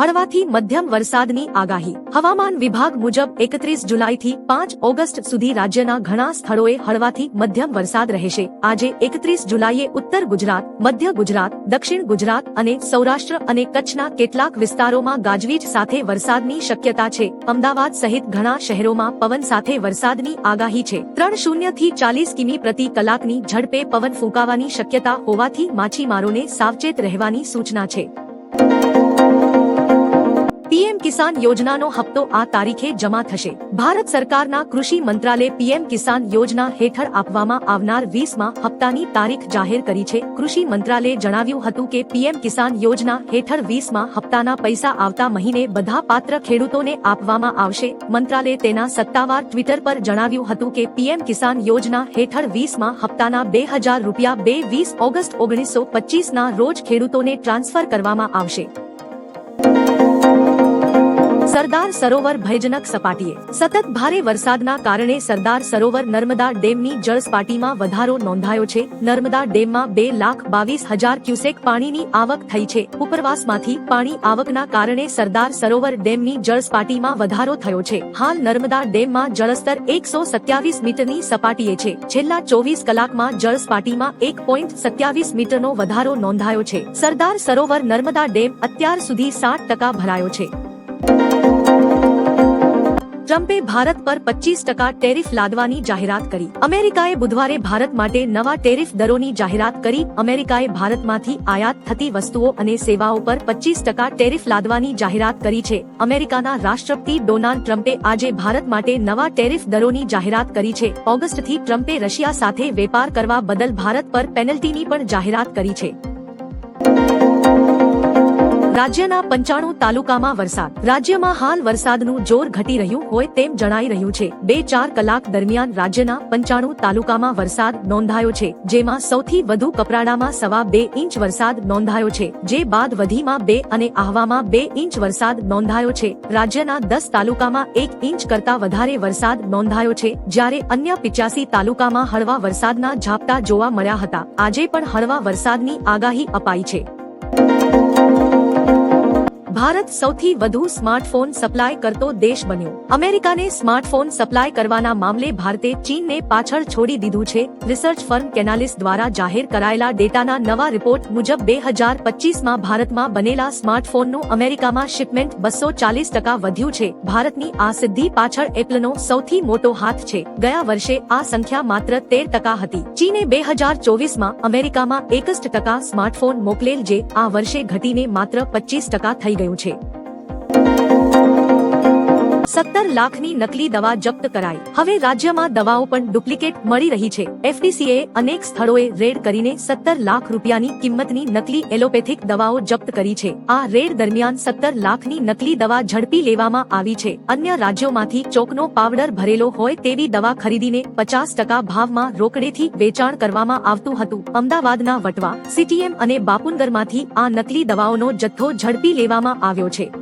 હળવાથી મધ્યમ વરસાદની આગાહી. હવામાન વિભાગ મુજબ એકત્રીસ જુલાઈથી પાંચ ઓગસ્ટ સુધી રાજ્યના ઘણા સ્થળોએ હળવાથી મધ્યમ વરસાદ રહેશે. આજે એકત્રીસ જુલાઈએ ઉત્તર ગુજરાત, મધ્ય ગુજરાત, દક્ષિણ ગુજરાત અને સૌરાષ્ટ્ર અને કચ્છના કેટલાક વિસ્તારોમાં ગાજવીજ સાથે વરસાદની શક્યતા છે. અમદાવાદ સહિત ઘણા શહેરોમાં પવન સાથે વરસાદની આગાહી છે. ત્રણ શૂન્યથી ચાલીસ કિમી પ્રતિ કલાકની ઝડપે પવન ફૂંકાવાની શક્યતા હોવાથી માછીમારોને સાવચેત રહેવાની સૂચના છે. પીએમ કિસાન યોજનાનો હપ્તો આ તારીખે જમા થશે. ભારત સરકારના કૃષિ મંત્રાલય પીએમ કિસાન યોજના હેઠળ આપવામાં આવનાર વીસમાં હપ્તાની તારીખ જાહેર કરી છે. કૃષિ મંત્રાલયે જણાવ્યું હતું કે પીએમ કિસાન યોજના હેઠળ વીસમાં હપ્તાના પૈસા આવતા મહિને બધા પાત્ર ખેડૂતોને આપવામાં આવશે. મંત્રાલયે તેના સત્તાવાર ટ્વિટર પર જણાવ્યું હતું કે પીએમ કિસાન યોજના હેઠળ વીસમાં હપ્તાના બે હજાર રૂપિયા બે વીસ ઓગસ્ટ ઓગણીસો પચીસના રોજ ખેડૂતોને ટ્રાન્સફર કરવામાં આવશે. સરદાર સરોવર ભયજનક સપાટીએ. સતત ભારે વરસાદના કારણે સરદાર સરોવર નર્મદા ડેમની જળસપાટીમાં વધારો નોંધાયો છે. નર્મદા ડેમમાં બે લાખ બાવીસ હજાર ક્યુસેક પાણીની આવક થઈ છે. ઉપરવાસમાંથી પાણી આવકના કારણે સરદાર સરોવર ડેમની જળસપાટીમાં વધારો થયો છે. હાલ નર્મદા ડેમમાં જળસ્તર એકસો સત્યાવીસ મીટરની સપાટીએ છે. છેલ્લા ચોવીસ કલાકમાં જળસપાટીમાં એક પોઈન્ટ સત્યાવીસ મીટરનો વધારો નોંધાયો છે. સરદાર સરોવર નર્મદા ડેમ અત્યાર સુધી સાત ટકા ભરાયો છે. ટ્રમ્પે ભારત પર પચીસ ટકા ટેરિફ લાદવાની જાહેરાત કરી. અમેરિકાએ બુધવારે ભારત માટે નવા ટેરિફ દરોની જાહેરાત કરી. અમેરિકાએ ભારતમાંથી આયાત થતી વસ્તુઓ અને સેવાઓ પર પચીસ ટકા ટેરિફ લાદવાની જાહેરાત કરી છે. અમેરિકાના રાષ્ટ્રપતિ ડોનાલ્ડ ટ્રમ્પે આજે ભારત માટે નવા ટેરિફ દરોની જાહેરાત કરી છે. ઓગસ્ટથી ટ્રમ્પે રશિયા સાથે વેપાર કરવા બદલ ભારત પર પેનલ્ટીની પણ જાહેરાત કરી છે. રાજ્યના પંચાણું તાલુકામાં વરસાદ. રાજ્યમાં હાલ વરસાદનું જોર ઘટી રહ્યું હોય તેમ જણાઈ રહ્યું છે. બે ચાર કલાક દરમિયાન રાજ્યના પંચાણું તાલુકામાં વરસાદ નોંધાયો છે, જેમાં સૌથી વધુ કપરાડામાં સવા બે ઇંચ વરસાદ નોંધાયો છે, જે બાદ વધીમાં બે અને આહવામાં બે ઇંચ વરસાદ નોંધાયો છે. રાજ્યના દસ તાલુકામાં એક ઇંચ કરતા વધારે વરસાદ નોંધાયો છે, જ્યારે અન્ય પિચાસી તાલુકામાં હળવા વરસાદના ઝાપટા જોવા મળ્યા હતા. આજે પણ હળવા વરસાદની આગાહી અપાઈ છે. ભારત સૌથી વધુ સ્માર્ટફોન સપ્લાય કરતો દેશ બન્યો. અમેરિકાને સ્માર્ટફોન સપ્લાય કરવાના મામલે ભારતે ચીનને પાછળ છોડી દીધું છે. રિસર્ચ ફર્મ કેનાલિસ દ્વારા જાહેર કરાયેલા ડેટાના નવા રિપોર્ટ મુજબ બે હજાર પચીસમાં ભારતમાં બનેલા સ્માર્ટફોનનું અમેરિકામાં શિપમેન્ટ બસો ચાલીસ ટકા વધ્યું છે. ભારતની આ સિદ્ધિ પાછળ એપલનો સૌથી મોટો હાથ છે. ગયા વર્ષે આ સંખ્યા માત્ર તેર ટકા હતી. ચીને બે હજાર ચોવીસમાં અમેરિકામાં એકસઠ ટકા સ્માર્ટફોન મોકલેલ જે આ વર્ષે ઘટીને માત્ર પચીસ ટકા થઈ ગયું છે. સત્તર લાખની નકલી દવા જપ્ત કરાઈ. હવે રાજ્યમાં દવાઓ પણ ડુપ્લિકેટ મળી રહી છે. એફડીસીએ અનેક સ્થળોએ રેડ કરીને સત્તર લાખ રૂપિયાની કિંમતની નકલી એલોપેથિક દવાઓ જપ્ત કરી છે. આ રેડ દરમિયાન સત્તર લાખની નકલી દવા ઝડપી લેવામાં આવી છે. અન્ય રાજ્યોમાંથી ચોકનો પાવડર ભરેલો હોય તેવી દવા ખરીદીને પચાસ ટકા ભાવમાં રોકડેથી વેચાણ કરવામાં આવતું હતું. અમદાવાદના વટવા, સીટીએમ અને બાપુનગરમાંથી આ નકલી દવાઓનો જથ્થો ઝડપી લેવામાં આવ્યો છે.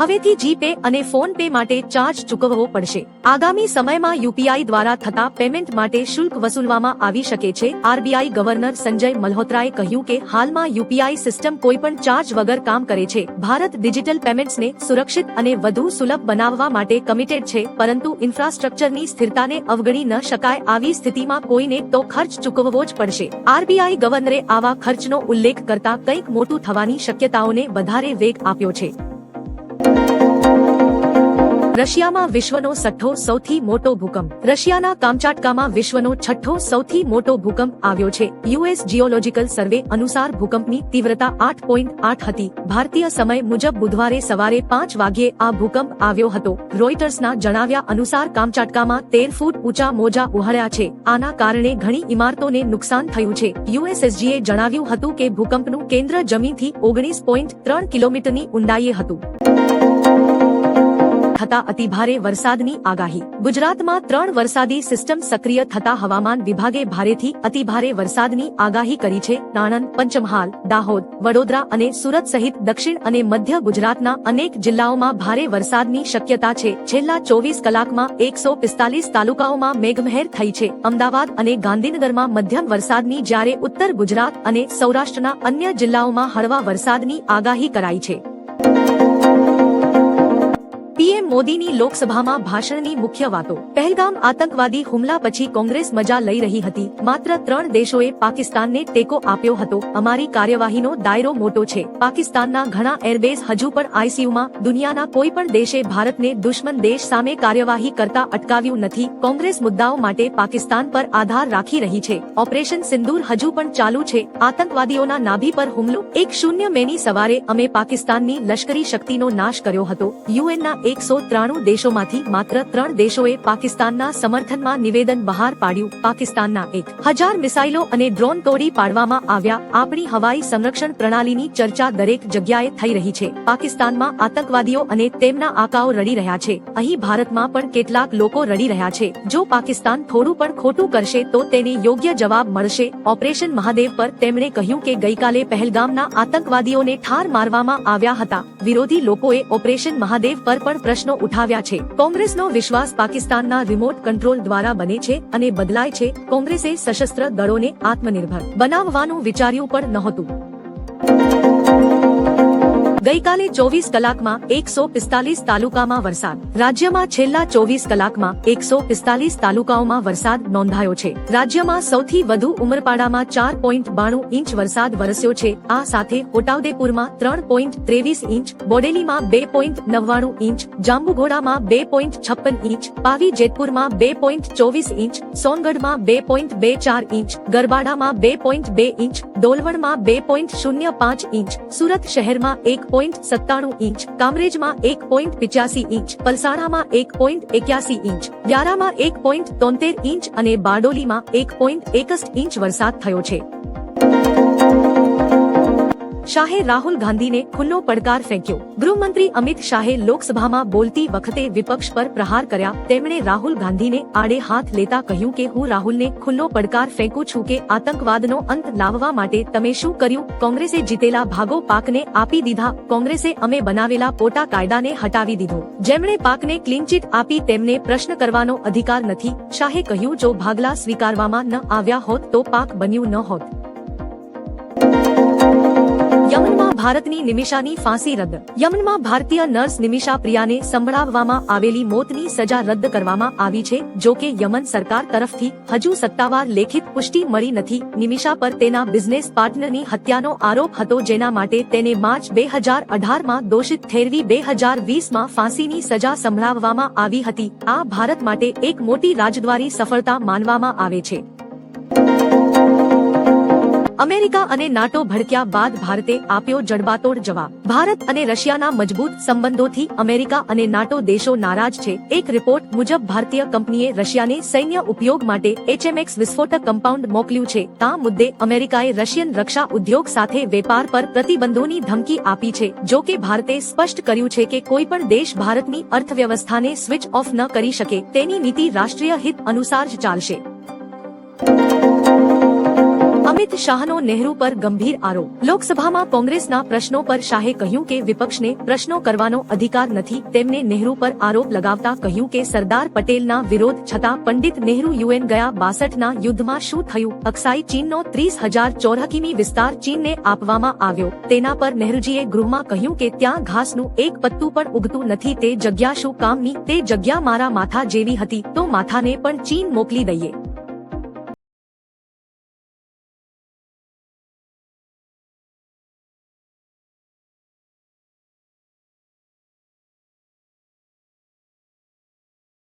હવેથી જીપે અને ફોન પે માટે ચાર્જ ચૂકવવો પડશે. આગામી સમયમાં યુપીઆઈ દ્વારા થતા પેમેન્ટ માટે શુલ્ક વસૂલવામાં આવી શકે છે. આરબીઆઈ ગવર્નર સંજય મલ્હોત્રાએ કહ્યું કે હાલમાં યુપીઆઈ સિસ્ટમ કોઈપણ ચાર્જ વગર કામ કરે છે. ભારત ડિજિટલ પેમેન્ટ્સને સુરક્ષિત અને વધુ સુલભ બનાવવા માટે કમિટેડ છે, પરંતુ ઇન્ફ્રાસ્ટ્રક્ચરની સ્થિરતાને અવગણી ન શકાય આવી સ્થિતિમાં કોઈને તો ખર્ચ ચૂકવવો જ પડશે. આરબીઆઈ ગવર્નરે આવા ખર્ચનો ઉલ્લેખ કરતા કંઈક મોટું થવાની શક્યતાઓને વધારે વેગ આપ્યો છે. રશિયામાં વિશ્વનો છઠ્ઠો સૌથી મોટો ભૂકંપ. રશિયાના કામચાટકામાં વિશ્વનો છઠ્ઠો સૌથી મોટો ભૂકંપ આવ્યો છે. યુએસ જીઓલોજીકલ સર્વે અનુસાર ભૂકંપની તીવ્રતા આઠ પોઈન્ટ આઠ હતી. ભારતીય સમય મુજબ બુધવારે સવારે પાંચ વાગ્યે આ ભૂકંપ આવ્યો હતો. રોઇટર્સના જણાવ્યા અનુસાર કામચાટકામાં તેર ફૂટ ઊંચા મોજા ઉહળ્યા છે. આના કારણે ઘણી ઇમારતોને નુકસાન થયું છે. યુએસએસજીએ જણાવ્યું હતું કે ભૂકંપનું કેન્દ્ર જમીનથી ઓગણીસ પોઈન્ટ ત્રણ કિલોમીટરની ઊંડાઈએ હતું. થતા અતિભારે વરસાદની આગાહી. ગુજરાતમાં ત્રણ વરસાદી સિસ્ટમ સક્રિય થતા હવામાન વિભાગે ભારેથી અતિભારે વરસાદની આગાહી કરી છે. આણંદ પંચમહાલ, દાહોદ, વડોદરા અને સુરત સહિત દક્ષિણ અને મધ્ય ગુજરાતના અનેક જિલ્લાઓમાં ભારે વરસાદની શક્યતા છેલ્લા ચોવીસ કલાકમાં એકસો પિસ્તાલીસ તાલુકાઓમાં મેઘમહેર થઈ છે. અમદાવાદ અને ગાંધીનગરમાં મધ્યમ વરસાદની જ્યારે ઉત્તર ગુજરાત અને સૌરાષ્ટ્રના અન્ય જિલ્લાઓમાં હળવા વરસાદની આગાહી કરાઈ છે. મોદીની લોકસભામાં ભાષણની મુખ્ય વાતો. પહેલગામ આતંકવાદી હુમલા પછી કોંગ્રેસ મજા લઈ રહી હતી. માત્ર ત્રણ દેશોએ પાકિસ્તાનને ટેકો આપ્યો હતો. અમારી કાર્યવાહીનો દાયરો મોટો છે. પાકિસ્તાનના ઘણા એરબેઝ હજુ પણ આઈસીયુમાં દુનિયાના કોઈ પણ દેશે ભારતને દુશ્મન દેશ સામે કાર્યવાહી કરતા અટકાવ્યું નથી. કોંગ્રેસ મુદ્દાઓ માટે પાકિસ્તાન પર આધાર રાખી રહી છે. ઓપરેશન સિંદૂર હજુ પણ ચાલુ છે. આતંકવાદીઓના નાભી પર હુમલો. એક શૂન્ય મેની સવારે અમે પાકિસ્તાનની લશ્કરી શક્તિનો નાશ કર્યો હતો. યુએનના એકસો ત્રાણું દેશોમાંથી માત્ર ત્રણ દેશોએ પાકિસ્તાનના સમર્થનમાં નિવેદન બહાર પાડ્યું. પાકિસ્તાનના એક હજાર મિસાઇલો અને ડ્રોન તોડી પાડવામાં આવ્યા. આપણી હવાઈ સંરક્ષણ પ્રણાલીની ચર્ચા દરેક જગ્યાએ થઈ રહી છે. પાકિસ્તાનમાં આતંકવાદીઓ અને તેમના આકાઓ રડી રહ્યા છે. અહીં ભારતમાં પણ કેટલાક લોકો રડી રહ્યા છે. જો પાકિસ્તાન થોડું પણ ખોટું કરશે તો તેને યોગ્ય જવાબ મળશે. ઓપરેશન મહાદેવ પર તેમણે કહ્યું કે ગઈકાલે પહેલગામના આતંકવાદીઓને ઠાર મારવામાં આવ્યા હતા. વિરોધી લોકોએ ઓપરેશન મહાદેવ પર પણ પ્રશ્નો ઉઠાવ્યા છે. કોંગ્રેસનો વિશ્વાસ પાકિસ્તાનના રિમોટ કંટ્રોલ દ્વારા બને છે અને બદલાય છે. કોંગ્રેસે સશસ્ત્ર દળોને આત્મનિર્ભર બનાવવાનું વિચાર્યું પણ નહોતું. ગઈકાલે ચોવીસ કલાકમાં એકસો પિસ્તાલીસ તાલુકામાં વરસાદ. રાજ્યમાં છેલ્લા ચોવીસ કલાકમાં એકસો પિસ્તાલીસ તાલુકાઓમાં વરસાદ નોંધાયો છે. રાજ્યમાં સૌથી વધુ ઉમરપાડામાં ચાર પોઈન્ટ બાણું ઇંચ વરસાદ વરસ્યો છે. આ સાથે ઓટાઉદેપુરમાં ત્રણ પોઈન્ટ ત્રેવીસ ઇંચ, બોડેલીમાં બે પોઈન્ટ નવ્વાણું ઇંચ, જાંબુઘોડામાં બે પોઈન્ટ છપ્પન ઇંચ, પાવી જેતપુરમાં બે પોઈન્ટ ચોવીસ ઇંચ, સોનગઢમાં બે પોઈન્ટ બે ચાર ઇંચ, ગરબાડામાં બે પોઈન્ટ બે ઇંચ ડોલવણમાં બે પોઈન્ટ શૂન્ય પાંચ ઇંચ, સુરત શહેરમાં એક પોઈન્ટ સત્તાણું ઇંચ, કામરેજમાં એક પોઈન્ટ પિચ્યાસી ઇંચ, પલસાણામાં એક પોઈન્ટ એક્યાસી ઇંચ વ્યારામાં એક પોઈન્ટ તોતેર ઇંચ અને બારડોલીમાં એક પોઈન્ટ એકસઠ ઇંચ વરસાદ થયો છે. શાહે રાહુલ ગાંધીને ખુલ્લો પડકાર ફેંક્યો. ગૃહમંત્રી અમિત શાહે લોકસભામાં બોલતી વખતે વિપક્ષ પર પ્રહાર કર્યા. તેમણે રાહુલ ગાંધીને આડે હાથ લેતા કહ્યું કે હું રાહુલને ખુલ્લો પડકાર ફેંકું છું કે આતંકવાદનો અંત લાવવા માટે તમે શું કર્યું? કોંગ્રેસે જીતેલા ભાગો પાકને આપી દીધા. કોંગ્રેસે અમે બનાવેલા પોટા કાયદાને હટાવી દીધો. જેમણે પાકને ક્લીનચીટ આપી તેમને પ્રશ્ન કરવાનો અધિકાર નથી. શાહે કહ્યું, જો ભાગલા સ્વીકારવામાં ન આવ્યા હોત તો પાક બન્યું ન હોત. યમનમાં ભારતની નિમિષાની ફાંસી રદ. યમનમાં ભારતીય નર્સ નિમિષા પ્રિયાને સંભળાવવામાં આવેલી મોતની સજા રદ કરવામાં આવી છે, જો કે યમન સરકાર તરફથી હજુ સત્તાવાર લેખિત પુષ્ટિ મળી નથી. નિમિષા પર તેના બિઝનેસ પાર્ટનરની હત્યાનો આરોપ હતો, જેના માટે તેને માર્ચ બે હજાર અઢારમાં દોષિત ઠેરવી બે હજાર વીસમાં ફાંસીની સજા સંભળાવવામાં આવી હતી. આ ભારત માટે એક મોટી રાજદ્વારી સફળતા માનવામાં આવે છે. અમેરિકા અને નાટો ભડક્યા બાદ ભારતે આપ્યો જડબાતોડ જવાબ. ભારત અને રશિયાના મજબૂત સંબંધોથી અમેરિકા અને નાટો દેશો નારાજ છે. એક રિપોર્ટ મુજબ ભારતીય કંપનીએ રશિયાને સૈન્ય ઉપયોગ માટે એચએમએક્સ વિસ્ફોટક કમ્પાઉન્ડ મોકલ્યું છે. તા મુદ્દે અમેરિકાએ રશિયન રક્ષા ઉદ્યોગ સાથે વેપાર પર પ્રતિબંધોની ધમકી આપી છે. જો કે ભારતે સ્પષ્ટ કર્યું છે કે કોઈ પણ દેશ ભારતની અર્થવ્યવસ્થાને સ્વિચ ઓફ ન કરી શકે. તેની નીતિ રાષ્ટ્રીય હિત અનુસાર જ ચાલશે. અમિત શાહનો નહેરુ પર ગંભીર આરોપ. લોકસભામાં કોંગ્રેસના પ્રશ્નો પર શાહે કહ્યું કે વિપક્ષને પ્રશ્નો કરવાનો અધિકાર નથી, તેમને નહેરુ પર આરોપ લગાવતા કહ્યું કે સરદાર પટેલના વિરોધ છતાં પંડિત નહેરુ યુએન ગયા બાસઠના યુદ્ધમાં શું થયું? અક્સાઈ ચીનનો ત્રીસ હજાર ચોરહ વિસ્તાર ચીનને આપવામાં આવ્યો. તેના પર નહેરુજીએ ગૃહમાં કહ્યું કે ત્યાં ઘાસનું એક પત્તું પણ ઉગતું નથી, તે જગ્યા શું કામની? તે જગ્યા મારા માથા જેવી હતી, તો માથાને પણ ચીન મોકલી દઈએ.